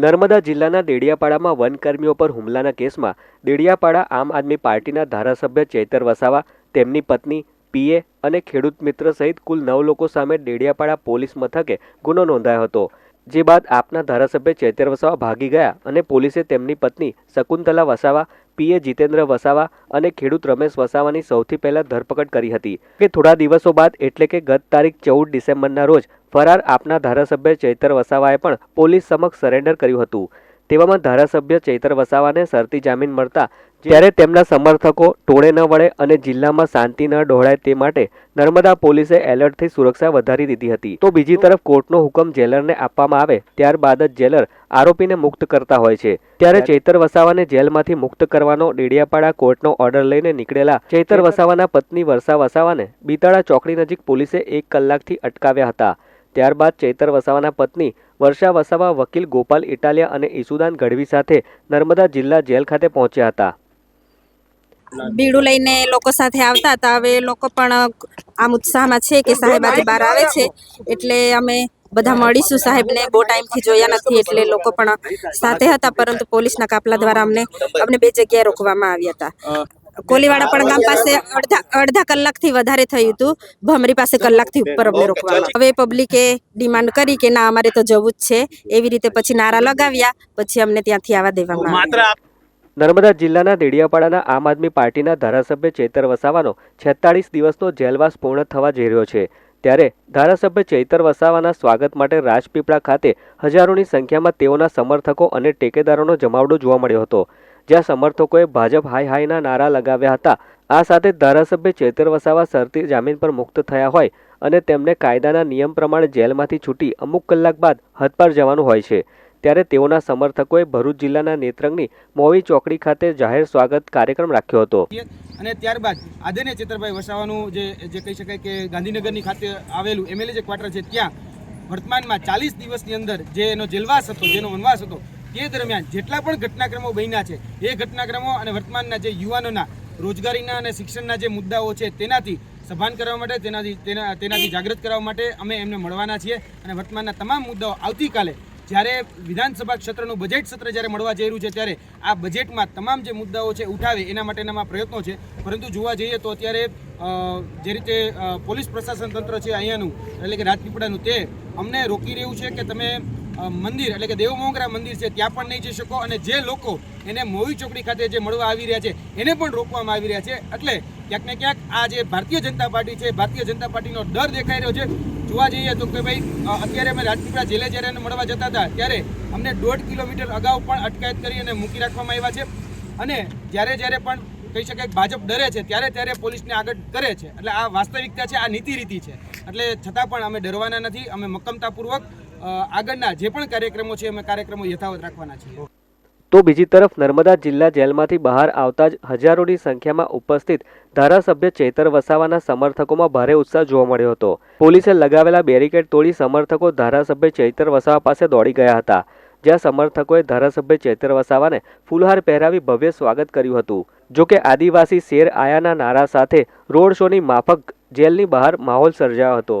નર્મદા જિલ્લાના દેડિયાપાડામાં વનકર્મીઓ પર હુમલાના કેસમાં દેડિયાપાડા આમ આદમી પાર્ટીના ધારાસભ્ય ચૈતર વસાવા, તેમની પત્ની પીએ અને ખેડૂત મિત્ર સહિત કુલ નવ લોકો સામે દેડિયાપાડા પોલીસ મથકે ગુનો નોંધાયો હતો. જે બાદ આપના ધારાસભ્ય ચૈતર વસાવા ભાગી ગયા અને પોલીસે તેમની પત્ની શકુંતલા વસાવા પીએ જીતેન્દ્ર વસાવા અને ખેડૂત રમેશ વસાવાની સૌથી પહેલા ધરપકડ કરી હતી. કે થોડા દિવસો બાદ એટલે કે ગત તારીખ ચૌદ ડિસેમ્બરના રોજ ફરાર આપના ધારાસભ્ય ચૈતર વસાવાએ પણ પોલીસ સમક્ષ સરેન્ડર કર્યું હતું. તેવામાં ધારાસભ્ય ચૈતર વસાવાને શરતી જામીન મળતા જ્યારે તેમના સમર્થકો ટોળે ન વળે અને જિલ્લામાં શાંતિ ન ડહોળાય તે માટે નર્મદા પોલીસે એલર્ટથી સુરક્ષા વધારી દીધી હતી. તો બીજી તરફ કોર્ટનો હુકમ જેલરને આપવામાં આવે ત્યારબાદ જ જેલર આરોપીને મુક્ત કરતા હોય છે. ત્યારે ચૈતર વસાવાને જેલમાંથી મુક્ત કરવાનો ડેડિયાપાડા કોર્ટનો ઓર્ડર લઈને નીકળેલા ચૈતર વસાવાના પત્ની વર્ષા વસાવાને બીતાળા ચોકડી નજીક પોલીસે એક કલાકથી અટકાવ્યા હતા. ત્યારબાદ ચૈતર વસાવાના પત્ની વર્ષા વસાવા વકીલ ગોપાલ ઇટાલિયા અને ઈસુદાન ગઢવી સાથે નર્મદા જિલ્લા જેલ ખાતે પહોંચ્યા હતા. બીડું લઈને લોકો સાથે આવતા હતા. હવે લોકો પણ આમ ઉત્સાહમાં છે કે સાહેબ આજે બહાર આવે છે. એટલે અમે બધા મળીશું સાહેબને. બહુ ટાઈમથી જોયા નથી એટલે લોકો પણ સાથે હતા. પરંતુ પોલીસના કાફલા દ્વારા અમને અમને બે જગ્યાએ રોકવામાં આવ્યા હતા. કોલીવાડા પણ ગામ પાસે અડધા અડધા કલાકથી વધારે થયું હતું. ભમરી પાસે કલાકથી ઉપર અમને રોકવામાં હવે પબ્લિકે ડિમાન્ડ કરી કે ના અમારે તો જવું જ છે. એવી રીતે પછી નારા લગાવ્યા. પછી અમને ત્યાંથી આવવા દેવામાં નર્મદા જિલ્લાના દેડિયાપાડાના આમ આદમી પાર્ટીના ધારાસભ્ય ચેતર વસાવાનો છેતાળીસ દિવસનો જેલવાસ પૂર્ણ થવા જઈ રહ્યો છે. ત્યારે ધારાસભ્ય ચૈતર વસાવાના સ્વાગત માટે રાજપીપળા ખાતે હજારોની સંખ્યામાં તેઓના સમર્થકો અને ટેકેદારોનો જમાવડો જોવા મળ્યો હતો. જ્યાં સમર્થકોએ ભાજપ હાય હાયના નારા લગાવ્યા હતા. આ સાથે ધારાસભ્ય ચેતર વસાવા શરતી જામીન પર મુક્ત થયા હોય અને તેમને કાયદાના નિયમ પ્રમાણે જેલમાંથી છૂટી અમુક કલાક બાદ હદપાર જવાનું હોય છે. ત્યારે તેઓના સમર્થકોએ ભરૂચ જિલ્લાના નેત્રંગની મોવી ચોકડી ખાતે જાહેર સ્વાગત કાર્યક્રમ રાખ્યો હતો. અને ત્યારબાદ આદરણીય ચેતરભાઈ વસાવાનું જે જે કહી શકાય કે ગાંધીનગરની ખાતે આવેલું એમએલએ જે ક્વાર્ટર છે, ત્યાં વર્તમાનમાં ચાલીસ દિવસની અંદર જે એનો જેલવાસ હતો, જેનો વનવાસ હતો તે દરમિયાન જેટલા પણ ઘટનાક્રમો બન્યા છે, એ ઘટનાક્રમો અને વર્તમાનના જે યુવાનોના રોજગારીના અને શિક્ષણના જે મુદ્દાઓ છે, તેનાથી સભાન કરવા માટે, તેનાથી, તેના, તેનાથી જાગૃત કરવા માટે અમે એમને મળવાના છીએ અને વર્તમાનના તમામ મુદ્દાઓ આવતીકાલે જ્યારે વિધાનસભા ક્ષેત્રનું બજેટ સત્ર જ્યારે મળવા જઈ રહ્યું છે, ત્યારે આ બજેટમાં તમામ જે મુદ્દાઓ છે, ઉઠાવે એના માટેના પ્રયત્નો છે. પરંતુ જોવા જઈએ તો અત્યારે જે રીતે પોલીસ પ્રશાસન તંત્ર છે અહીંયાનું, એટલે કે રાજપીપળાનું તે અમને રોકી રહ્યું છે કે તમે મંદિર, એટલે કે દેવમોગરા મંદિર છે, ત્યાં પણ નહીં જઈ શકો. અને જે લોકો એને મોવી ચોકડી ખાતે જે મળવા આવી રહ્યા છે, એને પણ રોકવામાં આવી રહ્યા છે. એટલે ક્યાંક ને ક્યાંક આ જે ભારતીય જનતા પાર્ટી છે, ભારતીય જનતા પાર્ટીનો ડર દેખાઈ રહ્યો છે. જોવા જઈએ તો કે ભાઈ અત્યારે અમે રાજપીપળા જેલે જ્યારે એને મળવા જતા હતા, ત્યારે અમને દોઢ કિલોમીટર અગાઉ પણ અટકાયત કરી અને મૂકી રાખવામાં આવ્યા છે. અને જ્યારે જ્યારે પણ કહી શકાય ભાજપ ડરે છે, ત્યારે ત્યારે પોલીસને આગળ કરે છે. એટલે આ વાસ્તવિકતા છે, આ નીતિ રીતિ છે. એટલે છતાં પણ અમે ડરવાના નથી, અમે મક્કમતાપૂર્વક આગળના જે પણ કાર્યક્રમો છે અમે કાર્યક્રમો યથાવત રાખવાના છીએ તો બીજી તરફ નર્મદા જિલ્લા જેલમાંથી બહાર આવતા જ હજારોની સંખ્યામાં ઉપસ્થિત ધારાસભ્ય ચેતર વસાવાના સમર્થકોમાં ભારે ઉત્સાહ જોવા મળ્યો હતો. પોલીસે લગાવેલા બેરિકેડ તોડી સમર્થકો ધારાસભ્ય ચેતર વસાવા પાસે દોડી ગયા હતા. જ્યાં સમર્થકોએ ધારાસભ્ય ચેતર વસાવાને ફૂલહાર પહેરાવી ભવ્ય સ્વાગત કર્યું હતું. જોકે આદિવાસી શેર આયાના નારા સાથે રોડ શોની માફક જેલની બહાર માહોલ સર્જાયો હતો.